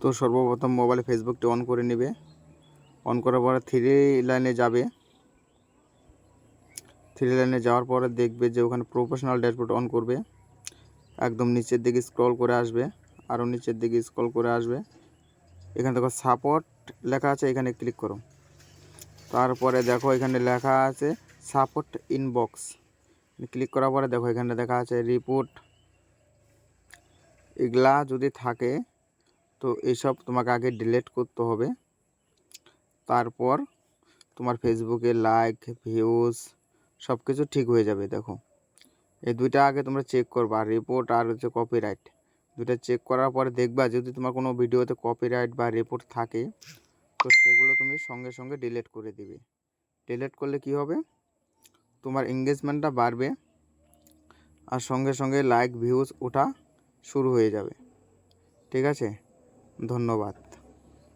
তো সর্বপ্রথম মোবাইলে ফেসবুকটি অন করে নেবে। অন করার পরে থ্রি লাইনে যাবে। থ্রি লাইনে যাওয়ার পরে দেখবে যে ওখানে প্রফেশনাল ড্যাশবোর্ড অন করবে। একদম নিচের দিকে স্ক্রল করে আসবে আরও নিচের দিকে স্ক্রল করে আসবে। এখানে দেখো সাপোর্ট লেখা আছে, এখানে ক্লিক করো। তারপরে দেখো এখানে লেখা আছে সাপোর্ট ইনবক্স ক্লিক করার পরে দেখো এখানে দেখা আছে রিপোর্ট এগুলা যদি থাকে তো এইসব তোমাকে আগে ডিলিট করতে হবে। তারপর তোমার ফেসবুকে লাইক ভিউজ সব কিছু ঠিক হয়ে যাবে, দেখো। এই দুইটা আগে তোমরা চেক করবা রিপোর্ট আর হচ্ছে কপিরাইট দুইটা চেক করার পরে দেখবা যদি তোমার কোনো ভিডিওতে কপিরাইট বা রিপোর্ট থাকে, তো সেগুলো তুমি সঙ্গে সঙ্গে ডিলিট করে দিবে। ডিলিট করলে কি হবে? তোমার এঙ্গেজমেন্টটা বাড়বে আর সঙ্গে সঙ্গে লাইক ভিউজ ওঠা শুরু হয়ে যাবে। ঠিক আছে? ধন্যবাদ।